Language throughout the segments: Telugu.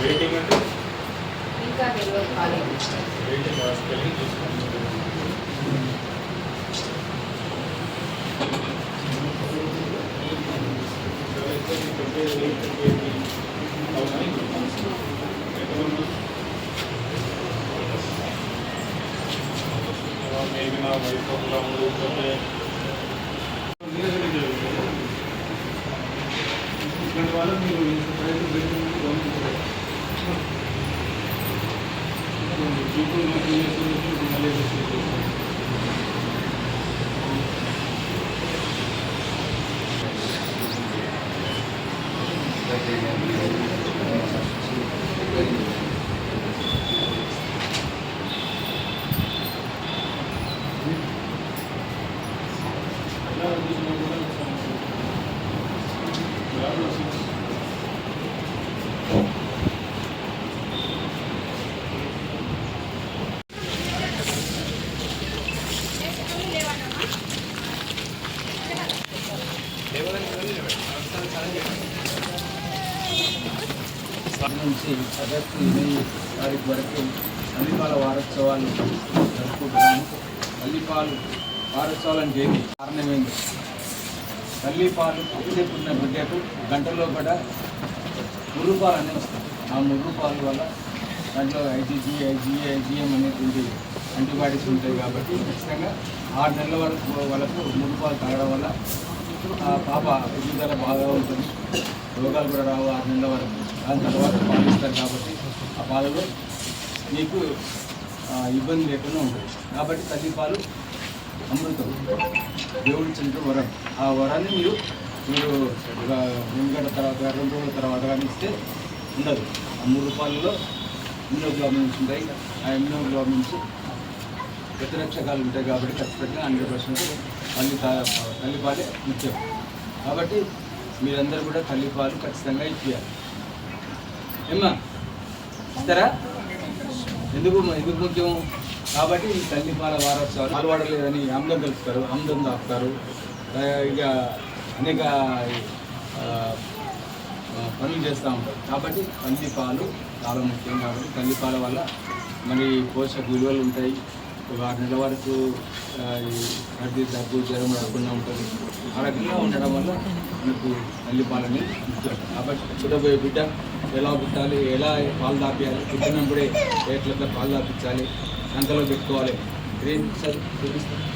వెయిటింగ్ అంటే ఇంకా తెలియదు కాలేదు వెయిటింగ్ హాస్పిటల్ చూసుకోండి మేబీ నా వైఫ్ ఒక లేకపోతే ఇట్లాంటి వాళ్ళు మీరు ప్రయత్నం పెట్టుకుని చూపులు నాకు చేస్తున్నట్టు మళ్ళీ చేస్తున్నారు. ఎలా చూసినా కూడా సమస్య. ఎలా సమస్య. నుంచి ఆగస్టు ఇరవై తారీఖు వరకు అల్లిపాల వారోత్సవాలు జరుపుకుంటున్నాము అల్లిపాలు వారోత్సవాలను చేయని కారణమైంది తల్లిపాలు అప్పుడే పుట్టిన బిడ్డకు గంటలో కూడా ముర్రుపాలు అనే వస్తాయి ఆ ముర్రుపాలు వల్ల దాంట్లో ఐజీజీ ఐజీఏ ఐజీఎం అనేటువంటి యాంటీబాడీస్ ఉంటాయి కాబట్టి ఖచ్చితంగా ఆరు నెలల వరకు వాళ్ళకు ముర్రుపాలు తాగడం వల్ల ఆ పాప ఎదుగుదల బాగా ఉంటుంది. రోగాలు కూడా రావు ఆరు నెలల వరకు. దాని తర్వాత పాలిస్తారు కాబట్టి ఆ పాలలో మీకు ఆ, ఇబ్బంది లేకుండా ఉంటుంది. కాబట్టి తల్లి పాలు అమృతం. దేవుడు ఇచ్చిన వరం. ఆ వరాన్ని మీరు మీరు రెండు గంటల తర్వాత రెండు రోజుల తర్వాత కానీ ఇస్తే ఉండదు. ఆ మూడు రూపాయలలో ఇమ్యూనోగ్లోబిన్స్ ఉంటాయి. ఆ ఇమ్యూనోగ్లోబిన్స్ ప్రతిరక్షకాలు ఉంటాయి కాబట్టి ఖచ్చితంగా హండ్రెడ్ పర్సెంట్ తల్లి తా- తల్లిపాలే ముఖ్యం. కాబట్టి మీరందరూ కూడా తల్లిపాలు ఖచ్చితంగా ఇచ్చేయాలి. ఏమ్మా? ఇస్తారా? ఎందుకు ఎందుకు ముఖ్యం? కాబట్టి ఈ తల్లిపాల వారోత్సవాలు అలవాడలేదని ఆమ్లం కలుపుతారు ఆమ్లం దాపుతారు. ఇక అనేక పనులు చేస్తూ ఉంటారు. కాబట్టి తల్లిపాలు చాలా ముఖ్యం. కాబట్టి తల్లిపాల వల్ల మరి పోషక విలువలు ఉంటాయి. ఒక ఆరు నెలల వరకు అది ఈ దగ్గు జ్వరం రాకుండా ఉంటుంది. ఆ రకంగా ఉండడం వల్ల మనకు తల్లి పాలని కాబట్టి బిడ్డ ఎలా పుట్టాలి ఎలా పాలు దాపియాలి పుట్టినప్పుడే ఎట్లా పాలు దాపించాలి సంతలో పెట్టుకోవాలి. ఏం సార్ చూపిస్తాను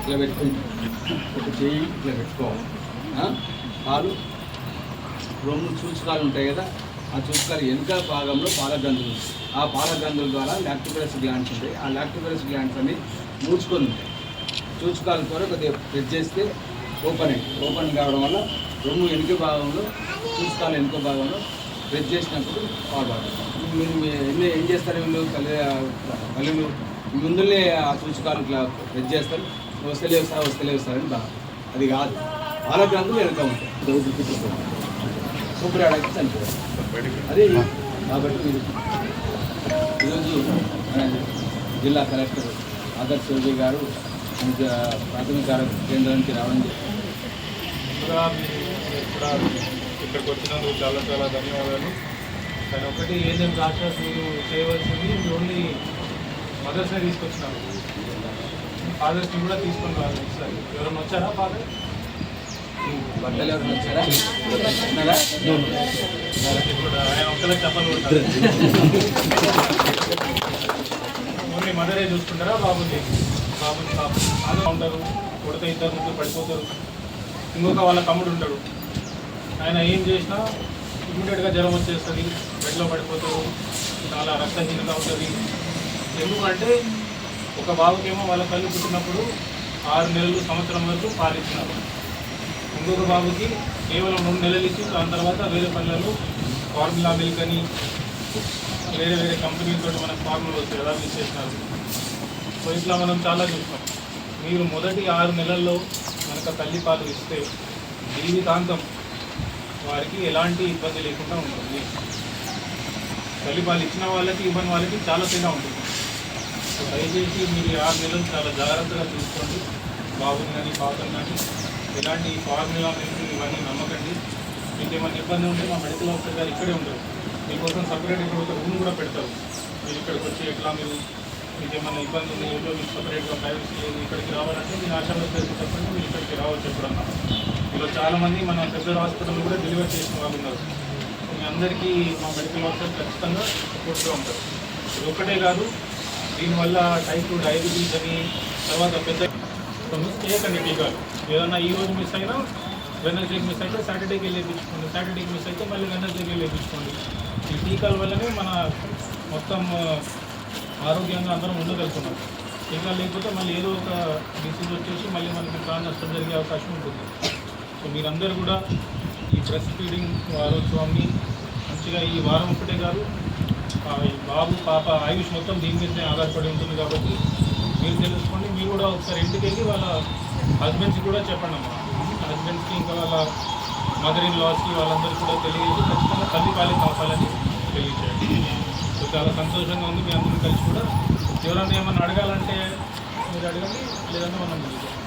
ఇట్లా పెట్టుకుంటాం. ఒక చెయ్యి ఇట్లా పెట్టుకోవాలి. పాలు రొమ్ము సూచకాలు ఉంటాయి కదా ఆ సూచకాలు వెనుక భాగంలో పాలగందులు ఆ పాలగందుల ద్వారా లాక్టిఫరస్ గ్లాండ్స్ ఉంటాయి. ఆ లాక్టిఫరస్ గ్లాండ్స్ అన్ని మూచుకొని ఉంటాయి. సూచకాల ద్వారా కొద్దిగా ప్రెస్ చేస్తే ఓపెన్ అయ్యి ఓపెన్ కావడం వల్ల రొమ్ము వెనుక భాగంలో సూచకాల వెనుక భాగంలో ప్రెస్ చేసినప్పుడు పాలు మీరు ఎన్ని ఏం చేస్తారు వీళ్ళు? కళ్ళు కళ్ళు ముందులే ఆ సూచకాలు ఇట్లా ప్రెస్ చేస్తారు. వస్తలేవు సార్ వస్తలేవు సార్ అని బాగా అది కాదు. పాల గ్రంథులు వెనుక ఉంటాయి. ఆడకి చనిపోయారు. అది కాబట్టి మీరు ఈరోజు మన జిల్లా కలెక్టర్ ఆదర్శ్ చౌదరి గారు ప్రాథమిక ఆరోగ్య కేంద్రానికి రావడం ఇక్కడికి వచ్చినందుకు చాలా చాలా ధన్యవాదాలు కానీ ఒకటి ఏదైనా రాష్ట్ర మీరు చేయవలసింది మీరు ఓన్లీ మదర్స్నే తీసుకొచ్చినారు. ఫాదర్స్ని కూడా తీసుకొని రావాలి. ఈసారి ఎవరైనా వచ్చారా ఫాదర్ బట్టలు ఎవరు వచ్చారా ఉన్నారా? ఆయన ఓన్లీ మదరే చూసుకుంటారా? బాబుని బాబుని బాబు బాగా ఉంటారు. కొడితే ఇద్దరు ముగ్గురు పడిపోతారు. ఇంకొక వాళ్ళ తమ్ముడు ఉంటాడు. ఆయన ఏం చేసినా ఇమ్మీడియట్గా జ్వరం వచ్చేస్తుంది. బెడ్లో పడిపోతారు. చాలా రక్తహీనత ఉంటుంది. ఎందుకంటే ఒక బాబుకేమో వాళ్ళ తల్లి పుట్టినప్పుడు ఆరు నెలలు సంవత్సరం వరకు పాలిస్తున్నారు. ఇంకొక బాబుకి కేవలం రెండు నెలలు ఇచ్చి దాని తర్వాత వేరే పనులను ఫార్ములా మిల్క్ అని వేరే వేరే కంపెనీలతో మనకు ఫార్ములా వచ్చాయి కదా చేసినారు సో ఇట్లా మనం చాలా చూస్తాం. మీరు మొదటి ఆరు నెలల్లో మనకు తల్లి పాలు ఇస్తే జీవితాంతం వారికి ఎలాంటి ఇబ్బంది లేకుండా ఉంటుంది. తల్లి పాలు ఇచ్చిన వాళ్ళకి ఇవ్వని వాళ్ళకి చాలా తేడా ఉంటుంది. సో దయచేసి మీరు ఆరు నెలలు చాలా జాగ్రత్తగా చూసుకోండి. బాబుని కానీ పాపని కానీ ఎలాంటి ఫార్ములా మీకు ఇవన్నీ నమ్మకండి. మీకు ఏమైనా ఇబ్బంది ఉంటే మా మెడికల్ ఆఫీసర్ గారు ఇక్కడే ఉంటారు. మీకోసం సపరేట్ ఇక్కడ ఒక రూమ్ కూడా పెడతారు. మీరు ఇక్కడికి వచ్చి ఎట్లా మీరు మీకు ఏమైనా ఇబ్బంది ఉంది ఏదో మీకు సపరేట్గా ప్రైవసీ లేదు ఇక్కడికి రావాలంటే మీరు ఆశాలో చెప్పండి మీరు ఇక్కడికి రావచ్చు ఎప్పుడన్నా. ఇలా చాలామంది మన పెద్ద హాస్పిటల్ కూడా డెలివరీ చేసిన వాళ్ళు ఉన్నారు. మీ అందరికీ మా మెడికల్ ఆఫీసర్ ఖచ్చితంగా సపోర్ట్గా ఉంటారు. ఇది ఒక్కటే కాదు దీనివల్ల టైప్ టూ డయాబెటీస్ అని తర్వాత పెద్ద మిస్ చేయకండి టీకాలు ఏదన్నా ఈ రోజు మిస్ అయినా వెనస్డేకి మిస్ అయితే సాటర్డేకి వెళ్ళి వేయించుకోండి సాటర్డేకి మిస్ అయితే మళ్ళీ వెనస్డేకి వెళ్ళి వేయించుకోండి ఈ టీకాల వల్లనే మన మొత్తం ఆరోగ్యంగా అందరం ఉండగలుగుతున్నాం టీకాలు లేకపోతే మళ్ళీ ఏదో ఒక డిసీజ్ వచ్చేసి మళ్ళీ మనకి ప్రాణ నష్టం జరిగే అవకాశం ఉంటుంది సో మీరందరూ కూడా ఈ బ్రెస్ట్ ఫీడింగ్ వారోత్సవాన్ని మంచిగా ఈ వారం ఒకటే కాదు బాబు పాప ఆయుష్ మొత్తం దీని మీదనే ఆధారపడి ఉంటుంది కాబట్టి మీరు తెలుసుకోండి కూడా ఒకసారి ఇంటికి వెళ్ళి వాళ్ళ హస్బెండ్స్కి కూడా చెప్పండి అమ్మా. హస్బెండ్స్కి ఇంకా వాళ్ళ మదర్ ఇన్ లాస్కి వాళ్ళందరూ కూడా తెలియజేసి ఖచ్చితంగా తల్లి పాలే కాపాలని తెలియజేయండి. సో చాలా సంతోషంగా ఉంది మీ అందరూ కలిసి కూడా. ఎవరైనా ఏమన్నా అడగాలంటే మీరు అడగండి లేదంటే మనం తెలియజేయండి